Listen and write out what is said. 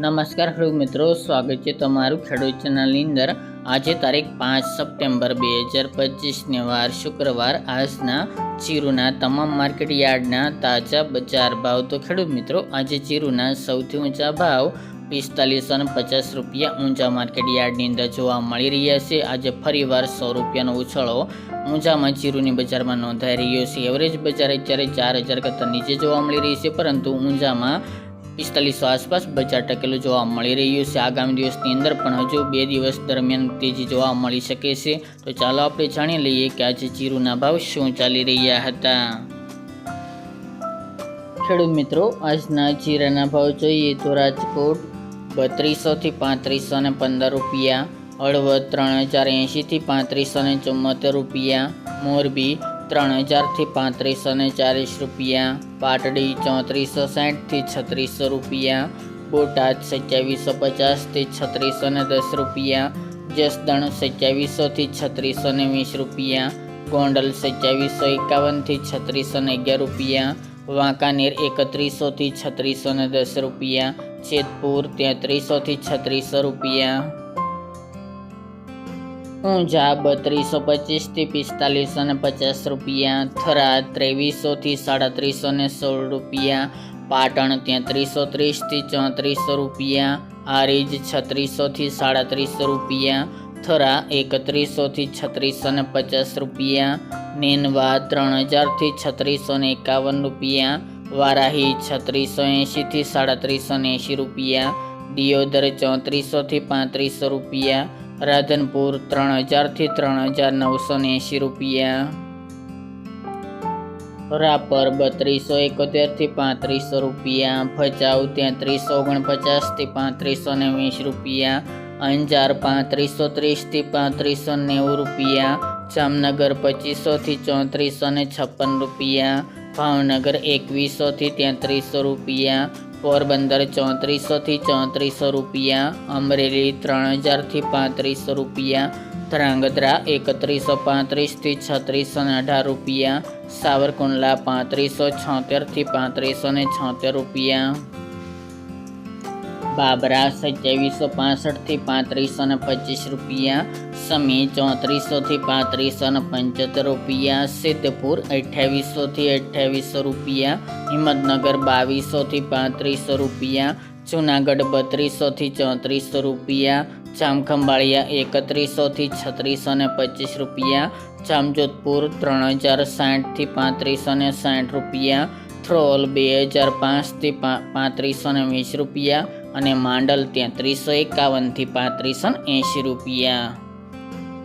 નમસ્કાર ખેડૂત મિત્રો, સ્વાગત છે તમારું ખેડૂત ચેનલની અંદર. આજે તારીખ પાંચ સપ્ટેમ્બર બે હજાર પચીસને વાર શુક્રવાર. આજના ચીરુના તમામ માર્કેટ યાર્ડના તાજા બજાર ભાવ. તો ખેડૂત મિત્રો, આજે ચીરુના સૌથી ઊંચા ભાવ પિસ્તાલીસો ને પચાસ રૂપિયા ઊંચા માર્કેટ યાર્ડની અંદર જોવા મળી રહ્યા છે. આજે ફરીવાર સો રૂપિયાનો ઉછળો ઊંચામાં ચીરુની બજારમાં નોંધાઈ રહ્યો છે. એવરેજ બજાર અત્યારે ચાર હજાર કરતાં નીચે જોવા મળી રહી છે, પરંતુ ઊંચામાં પિસ્તાલીસો આસપાસ બજાર ટકેલું જોવા મળી રહ્યું છે. આગામી દિવસની અંદર પણ હજુ બે દિવસ દરમિયાન તેજી જોવા મળી શકે છે. તો ચાલો આપણે જાણી લઈએ કે આજે જીરુના ભાવ શું ચાલી રહ્યા હતા. ખેડૂત મિત્રો, આજના જીરાના ભાવ જોઈએ તો રાજકોટ બત્રીસોથી પાંત્રીસો ને પંદર રૂપિયા, હળવદ ત્રણ હજાર એંશીથી પાંત્રીસો ને રૂપિયા, મોરબી ત્રણ હજારથી પાંત્રીસો ને ચાલીસ રૂપિયા, પાટડી ચોત્રીસો સાઠથી છત્રીસો રૂપિયા, બોટાદ સત્યાવીસો પચાસથી છત્રીસો ને દસ રૂપિયા, જસદણ સત્યાવીસોથી છત્રીસો ને વીસ રૂપિયા, ગોંડલ સત્યાવીસો એકાવનથી છત્રીસો ને અગિયાર રૂપિયા, વાંકાનેર એકત્રીસોથી છત્રીસો ને દસ રૂપિયા જેતપુર તેત્રીસોથી છત્રીસો રૂપિયા. ઊંઝા બત્રીસો પચીસથી પિસ્તાલીસો ને પચાસ રૂપિયા થરાદ ત્રેવીસોથી સાડત્રીસો ને સોળ રૂપિયા, પાટણ તેત્રીસો ત્રીસથી ચોત્રીસો રૂપિયા, હારીજ છત્રીસોથી સાડત્રીસો રૂપિયા, થરા એકત્રીસોથી છત્રીસો ને પચાસ રૂપિયા, નેનવા ત્રણ હજારથી છત્રીસો ને એકાવન રૂપિયા, વારાહી છત્રીસો એંશીથી સાડત્રીસો ને એંશી રૂપિયા, દિયોદર ચોત્રીસોથી પાંત્રીસો રૂપિયા રાધનપુર ત્રણ હજારથી ત્રણ હજાર નવસો ને એંશી રૂપિયા. રાપર બત્રીસો એકોતેરથી પાંત્રીસો રૂપિયા. ભચાઉ તેત્રીસો ઓગણપચાસથી પાંત્રીસો ને વીસ રૂપિયા. અંજાર પાંત્રીસો ત્રીસથી પાંત્રીસો નેવું રૂપિયા. જામનગર પચીસોથી ચોત્રીસો ને છપ્પન રૂપિયા. ભાવનગર એકવીસોથી તેત્રીસો રૂપિયા. પોરબંદર ચોત્રીસોથી ચોત્રીસો રૂપિયા, અમરેલી ત્રણ હજારથી પાંત્રીસો રૂપિયા, ધ્રાંગધ્રા એકત્રીસો પાંત્રીસથી છત્રીસો ને અઢાર રૂપિયા, સાવરકુંડલા પાંત્રીસો છોતેરથી પાંત્રીસો ને છોતેર રૂપિયા. બાબરા સત્યાવીસો પાસઠથી પાંત્રીસો ને પચીસ રૂપિયા, સમી ચોત્રીસોથી પાંત્રીસો ને પંચોતેર રૂપિયા, સિદ્ધપુર અઠ્યાવીસોથી અઠ્યાવીસો રૂપિયા, હિંમતનગર બાવીસોથી પાંત્રીસો રૂપિયા, જુનાગઢ બત્રીસોથી ચોત્રીસો રૂપિયા, જામખંભાળિયા એકત્રીસોથી છત્રીસો ને પચીસ રૂપિયા, જામજોધપુર ત્રણ હજાર સાઠથી પાંત્રીસો ને સાઠ રૂપિયા થ્રોલ બે હજાર પાંચથી પાંત્રીસો ને વીસ રૂપિયા અને માંડલ તેત્રીસો એકાવનથી પાંત્રીસો એંશી રૂપિયા.